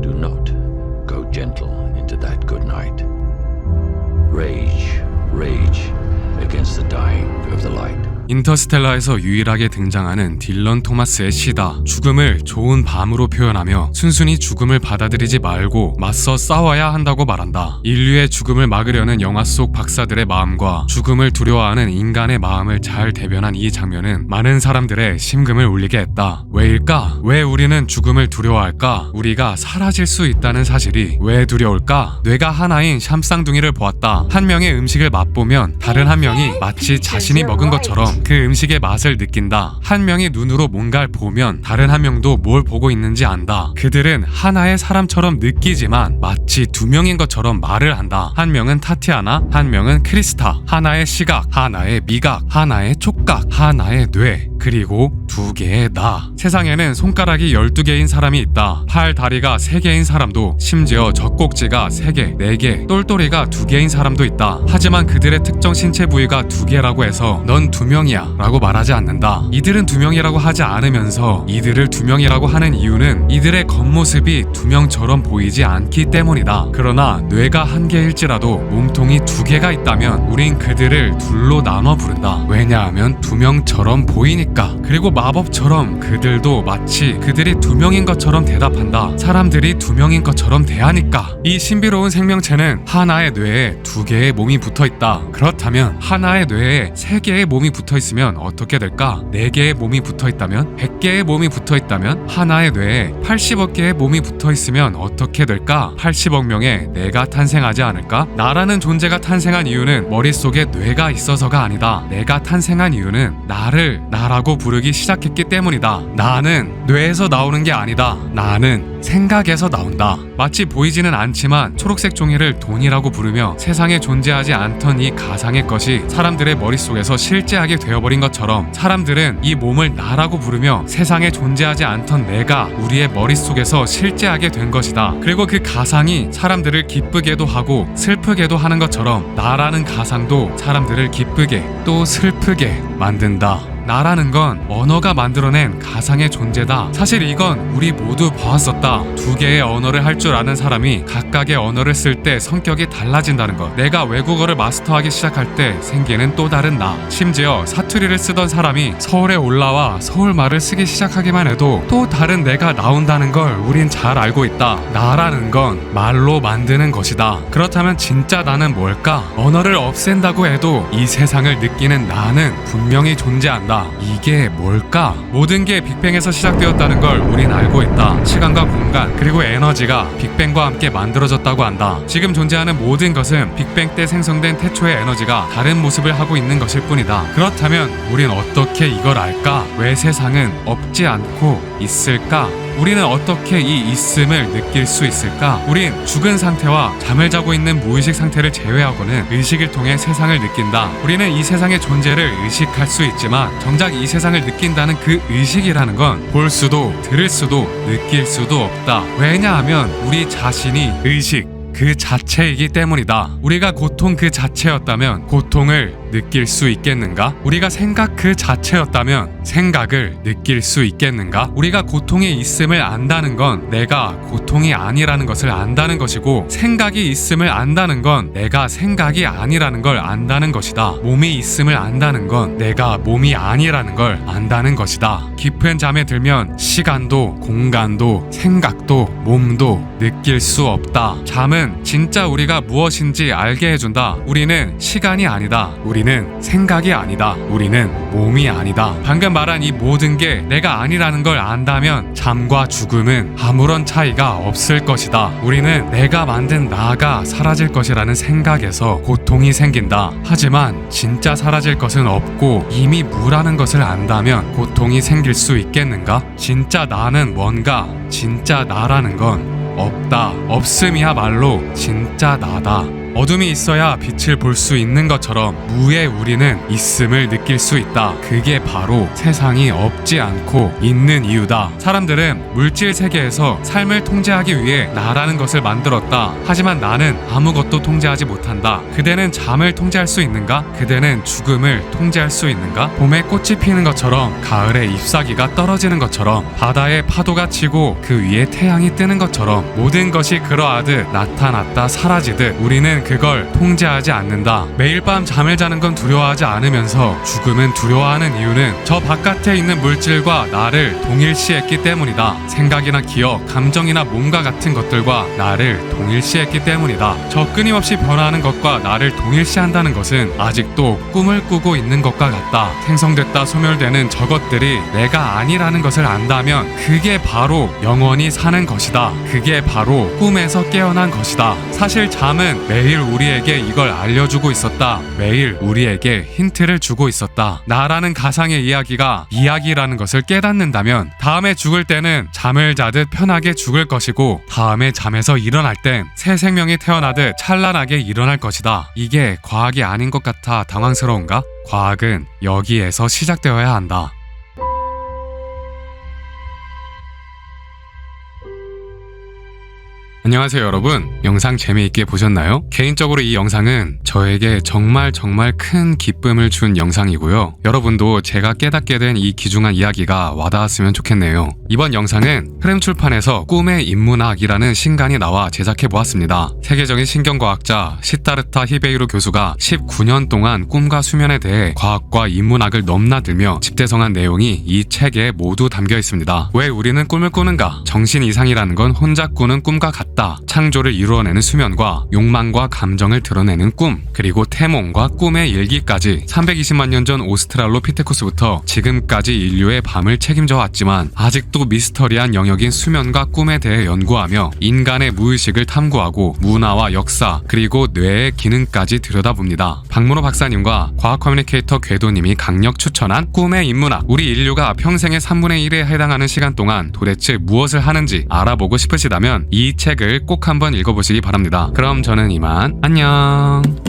Do not go gentle into that good night. Rage, rage against the dying of the light. 인터스텔라에서 유일하게 등장하는 딜런 토마스의 시다. 죽음을 좋은 밤으로 표현하며 순순히 죽음을 받아들이지 말고 맞서 싸워야 한다고 말한다. 인류의 죽음을 막으려는 영화 속 박사들의 마음과 죽음을 두려워하는 인간의 마음을 잘 대변한 이 장면은 많은 사람들의 심금을 울리게 했다. 왜일까? 왜 우리는 죽음을 두려워할까? 우리가 사라질 수 있다는 사실이 왜 두려울까? 뇌가 하나인 샴쌍둥이를 보았다. 한 명의 음식을 맛보면 다른 한 명이 마치 자신이 먹은 것처럼 그 음식의 맛을 느낀다. 한 명이 눈으로 뭔가를 보면 다른 한 명도 뭘 보고 있는지 안다. 그들은 하나의 사람처럼 느끼지만 마치 두 명인 것처럼 말을 한다. 한 명은 타티아나, 한 명은 크리스타. 하나의 시각, 하나의 미각, 하나의 촉각, 하나의 뇌. 그리고 두 개의 나. 세상에는 손가락이 12개인 사람이 있다. 팔, 다리가 3개인 사람도, 심지어 젖꼭지가 3개, 4개, 똘똘이가 2개인 사람도 있다. 하지만 그들의 특정 신체 부위가 2개라고 해서 넌 2명이야 라고 말하지 않는다. 이들은 2명이라고 하지 않으면서 이들을 2명이라고 하는 이유는 이들의 겉모습이 2명처럼 보이지 않기 때문이다. 그러나 뇌가 한 개일지라도 몸통이 2개가 있다면 우린 그들을 둘로 나눠 부른다. 왜냐하면 2명처럼 보이니까. 그리고 마 법처럼 그들도 마치 그들이 2명인 것처럼 대답한다. 사람들이 2명인 것처럼 대하니까. 이 신비로운 생명체는 하나의 뇌에 2개의 몸이 붙어 있다. 그렇다면 하나의 뇌에 3개의 몸이 붙어 있으면 어떻게 될까? 4개의 몸이 붙어 있다면 100개의 몸이 붙어 있다면 하나의 뇌에 80억 개의 몸이 붙어 있으면 어떻게 될까? 80억 명의 내가 탄생하지 않을까? 나라는 존재가 탄생한 이유는 머릿속에 뇌가 있어서가 아니다. 내가 탄생한 이유는 나를 나라고 부르기 시작 했기 때문이다. 나는 뇌에서 나오는 게 아니다. 나는 생각에서 나온다. 마치 보이지는 않지만 초록색 종이를 돈이라고 부르며 세상에 존재하지 않던 이 가상의 것이 사람들의 머릿속에서 실제하게 되어버린 것처럼 사람들은 이 몸을 나라고 부르며 세상에 존재하지 않던 내가 우리의 머릿속에서 실제하게 된 것이다. 그리고 그 가상이 사람들을 기쁘게도 하고 슬프게도 하는 것처럼 나라는 가상도 사람들을 기쁘게 또 슬프게 만든다. 나라는 건 언어가 만들어낸 가상의 존재다. 사실 이건 우리 모두 보았었다. 두 개의 언어를 할 줄 아는 사람이 각각의 언어를 쓸 때 성격이 달라진다는 것. 내가 외국어를 마스터하기 시작할 때 생기는 또 다른 나. 심지어 사투리를 쓰던 사람이 서울에 올라와 서울 말을 쓰기 시작하기만 해도 또 다른 내가 나온다는 걸 우린 잘 알고 있다. 나라는 건 말로 만드는 것이다. 그렇다면 진짜 나는 뭘까? 언어를 없앤다고 해도 이 세상을 느끼는 나는 분명히 존재한 다. 이게 뭘까? 모든 게 빅뱅에서 시작되었다는 걸 우린 알고 있다. 시간과 공간, 그리고 에너지가 빅뱅과 함께 만들어졌다고 한다. 지금 존재하는 모든 것은 빅뱅 때 생성된 태초의 에너지가 다른 모습을 하고 있는 것일 뿐이다. 그렇다면 우린 어떻게 이걸 알까? 왜 세상은 없지 않고 있을까? 우리는 어떻게 이 있음을 느낄 수 있을까? 우린 죽은 상태와 잠을 자고 있는 무의식 상태를 제외하고는 의식을 통해 세상을 느낀다. 우리는 이 세상의 존재를 의식할 수 있지만 정작 이 세상을 느낀다는 그 의식이라는 건 볼 수도 들을 수도 느낄 수도 없다. 왜냐하면 우리 자신이 의식 그 자체이기 때문이다. 우리가 고통 그 자체였다면 고통을 느낄 수 있겠는가? 우리가 생각 그 자체였다면 생각을 느낄 수 있겠는가? 우리가 고통에 있음을 안다는 건 내가 고통이 아니라는 것을 안다는 것이고 생각이 있음을 안다는 건 내가 생각이 아니라는 걸 안다는 것이다. 몸이 있음을 안다는 건 내가 몸이 아니라는 걸 안다는 것이다. 깊은 잠에 들면 시간도 공간도 생각도 몸도 느낄 수 없다. 잠은 진짜 우리가 무엇인지 알게 해준다. 우리는 시간이 아니다. 우리는 생각이 아니다. 우리는 몸이 아니다. 방금 말한 이 모든 게 내가 아니라는 걸 안다면 잠과 죽음은 아무런 차이가 없을 것이다. 우리는 내가 만든 나가 사라질 것이라는 생각에서 고통이 생긴다. 하지만 진짜 사라질 것은 없고 이미 무라는 것을 안다면 고통이 생길 수 있겠는가? 진짜 나는 뭔가 진짜 나라는 건 없다. 없음이야말로 진짜 나다. 어둠이 있어야 빛을 볼 수 있는 것처럼 무의 우리는 있음을 느낄 수 있다. 그게 바로 세상이 없지 않고 있는 이유다. 사람들은 물질 세계에서 삶을 통제하기 위해 나라는 것을 만들었다. 하지만 나는 아무것도 통제하지 못한다. 그대는 잠을 통제할 수 있는가? 그대는 죽음을 통제할 수 있는가? 봄에 꽃이 피는 것처럼 가을에 잎사귀가 떨어지는 것처럼 바다에 파도가 치고 그 위에 태양이 뜨는 것처럼 모든 것이 그러하듯 나타났다 사라지듯 우리는 그걸 통제하지 않는다. 매일 밤 잠을 자는 건 두려워하지 않으면서 죽음은 두려워하는 이유는 저 바깥에 있는 물질과 나를 동일시했기 때문이다. 생각이나 기억, 감정이나 몸과 같은 것들과 나를 동일시했기 때문이다. 저 끊임없이 변화하는 것과 나를 동일시한다는 것은 아직도 꿈을 꾸고 있는 것과 같다. 생성됐다 소멸되는 저것들이 내가 아니라는 것을 안다면 그게 바로 영원히 사는 것이다. 그게 바로 꿈에서 깨어난 것이다. 사실 잠은 매일 우리에게 이걸 알려주고 있었다. 매일 우리에게 힌트를 주고 있었다. 나라는 가상의 이야기가 이야기라는 것을 깨닫는다면 다음에 죽을 때는 잠을 자듯 편하게 죽을 것이고 다음에 잠에서 일어날 땐 새 생명이 태어나듯 찬란하게 일어날 것이다. 이게 과학이 아닌 것 같아 당황스러운가? 과학은 여기에서 시작되어야 한다. 안녕하세요 여러분. 영상 재미있게 보셨나요? 개인적으로 이 영상은 저에게 정말 정말 큰 기쁨을 준 영상이고요. 여러분도 제가 깨닫게 된이 귀중한 이야기가 와닿았으면 좋겠네요. 이번 영상은 흐름 출판에서 꿈의 인문학이라는 신간이 나와 제작해 보았습니다. 세계적인 신경과학자 시타르타 히베이로 교수가 19년 동안 꿈과 수면에 대해 과학과 인문학을 넘나들며 집대성한 내용이 이 책에 모두 담겨 있습니다. 왜 우리는 꿈을 꾸는가? 정신 이상이라는 건 혼자 꾸는 꿈과 같다. 창조를 이루어내는 수면과 욕망과 감정을 드러내는 꿈, 그리고 태몽과 꿈의 일기까지. 320만 년 전 오스트랄로피테쿠스부터 지금까지 인류의 밤을 책임져 왔지만 아직도 미스터리한 영역인 수면과 꿈에 대해 연구하며 인간의 무의식을 탐구하고 문화와 역사, 그리고 뇌의 기능까지 들여다봅니다. 박문호 박사님과 과학 커뮤니케이터 궤도님이 강력 추천한 꿈의 인문학, 우리 인류가 평생의 3분의 1에 해당하는 시간 동안 도대체 무엇을 하는지 알아보고 싶으시다면 이 책을 꼭 한번 읽어보시기 바랍니다. 그럼 저는 이만 안녕.